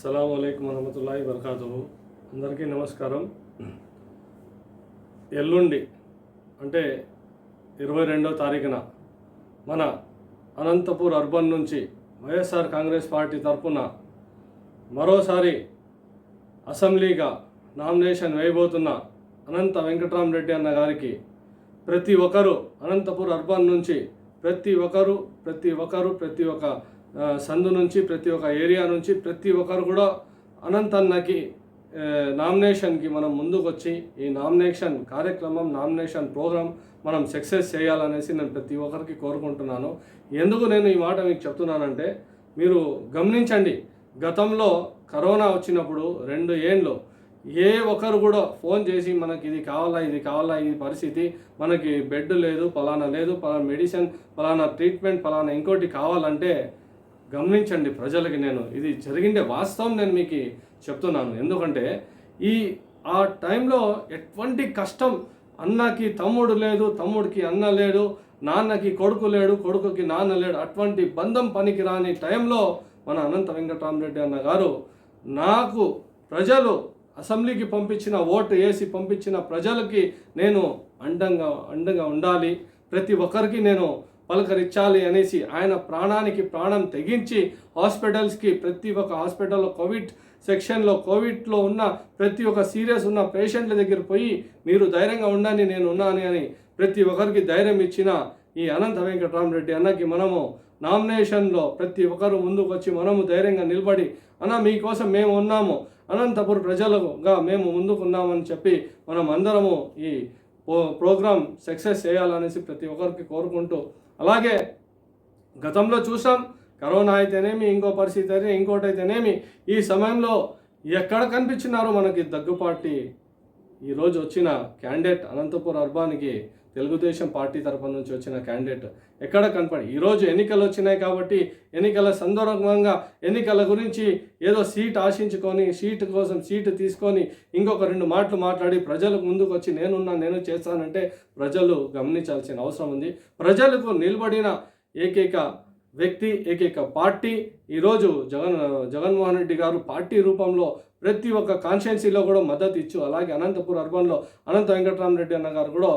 అస్సలం అయికం వరహమతుల్లాhi వరకాతు అందరికీ నమస్కారం. ఎల్లుండి అంటే ఇరవై రెండో తారీఖున మన అనంతపూర్ అర్బన్ నుంచి వైఎస్ఆర్ కాంగ్రెస్ పార్టీ తరఫున మరోసారి అసెంబ్లీగా నామినేషన్ వేయబోతున్న అనంత వెంకటరామరెడ్డి అన్న గారికి ప్రతి ఒక్కరు అనంతపూర్ అర్బన్ నుంచి ప్రతి ఒక్కరు ప్రతి ఒక్కరు ప్రతి ఒక్క సందు నుంచి ప్రతి ఒక్క ఏరియా నుంచి ప్రతి ఒక్కరు కూడా అనంత్ అన్నకి నామినేషన్కి మనం ముందుకు వచ్చి ఈ నామినేషన్ కార్యక్రమం నామినేషన్ ప్రోగ్రాం మనం సక్సెస్ చేయాలనేసి నేను ప్రతి ఒక్కరికి కోరుకుంటున్నాను. ఎందుకు నేను ఈ మాట మీకు చెప్తున్నానంటే మీరు గమనించండి గతంలో కరోనా వచ్చినప్పుడు రెండు ఏండ్లు ఏ ఒక్కరు కూడా ఫోన్ చేసి మనకి ఇది కావాలా ఇది కావాలా ఇది పరిస్థితి మనకి బెడ్ లేదు ఫలానా లేదు ఫలానా మెడిసిన్ ఫలానా ట్రీట్మెంట్ ఫలానా ఇంకోటి కావాలంటే గమనించండి ప్రజలకి నేను ఇది జరిగిండే వాస్తవం నేను మీకు చెప్తున్నాను. ఎందుకంటే ఈ ఆ టైంలో ఎటువంటి కష్టం అన్నకి తమ్ముడు లేదు తమ్ముడికి అన్న లేడు నాన్నకి కొడుకు లేడు కొడుకుకి నాన్న లేడు అటువంటి బంధం పనికి రాని టైంలో మన అనంత వెంకటరామరెడ్డి అన్న గారు నాకు ప్రజలు అసెంబ్లీకి పంపించిన ఓటు వేసి పంపించిన ప్రజలకి నేను అండంగా అండగా ఉండాలి. ప్రతి ఒక్కరికి నేను పలకరించాలి అనేసి ఆయన ప్రాణానికి ప్రాణం తెగించి హాస్పిటల్స్కి ప్రతి ఒక్క హాస్పిటల్లో కోవిడ్ సెక్షన్లో కోవిడ్లో ఉన్న ప్రతి ఒక్క సీరియస్ ఉన్న పేషెంట్ల దగ్గర పోయి మీరు ధైర్యంగా ఉండండి నేను ఉన్నాను అని ప్రతి ఒక్కరికి ధైర్యం ఇచ్చిన ఈ అనంత వెంకటరామరెడ్డి అన్నకి మనము నామినేషన్లో ప్రతి ఒక్కరు ముందుకు వచ్చి మనము ధైర్యంగా నిలబడి అన్న మీకోసం మేము ఉన్నాము. అనంతపురం ప్రజలుగా మేము ముందుకున్నామని చెప్పి మనం అందరము ఈ ప్రోగ్రాం సక్సెస్ చేయాలనేసి ప్రతి ఒక్కరికి కోరుకుంటూ అలాగే గతంలో చూసాం కరోనా అయితేనేమి ఇంకో పరిస్థితి అయితే ఇంకోటి అయితేనేమి ఈ సమయంలో ఎక్కడ కనిపించినారు మనకి దగ్గుపాటి ఈరోజు వచ్చిన క్యాండిడేట్ అనంతపురం అర్బాన్కి తెలుగుదేశం పార్టీ తరఫు నుంచి వచ్చిన క్యాండిడేట్ ఎక్కడ కనపడి ఈరోజు ఎన్నికలు వచ్చినాయి కాబట్టి ఎన్నికల సందర్భంగా ఎన్నికల గురించి ఏదో సీట్ ఆశించుకొని సీటు కోసం సీటు తీసుకొని ఇంకొక రెండు మాటలు మాట్లాడి ప్రజలకు ముందుకు వచ్చి నేనున్నా నేను చేస్తానంటే ప్రజలు గమనించాల్సిన అవసరం ఉంది. ప్రజలకు నిలబడిన ఏకైక వ్యక్తి ఏకైక పార్టీ. ఈరోజు జగన్ జగన్మోహన్ రెడ్డి గారు పార్టీ రూపంలో ప్రతి ఒక్క కాన్స్టిట్యున్సీలో కూడా మద్దతు ఇచ్చు అలాగే అనంతపూర్ అర్బన్లో అనంత వెంకటరామరెడ్డి అన్న గారు కూడా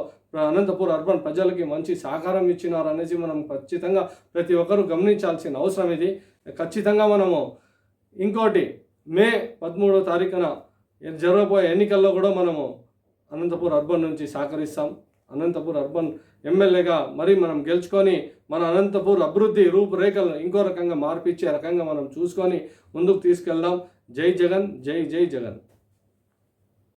అనంతపూర్ అర్బన్ ప్రజలకి మంచి సహకారం ఇచ్చినారు అనేసి మనం ఖచ్చితంగా ప్రతి ఒక్కరూ గమనించాల్సిన అవసరం ఇది. ఖచ్చితంగా మనము ఇంకోటి మే పదమూడో తారీఖున జరగబోయే ఎన్నికల్లో కూడా మనము అనంతపూర్ అర్బన్ నుంచి సహకరిస్తాం. అనంతపూర్ అర్బన్ ఎమ్మెల్యేగా మరి మనం గెలుచుకొని మన అనంతపూర్ అభివృద్ధి రూపురేఖలను ఇంకో రకంగా మార్పిచ్చే రకంగా మనం చూసుకొని ముందుకు తీసుకెళ్దాం. జై జగన్ జై జై జగన్.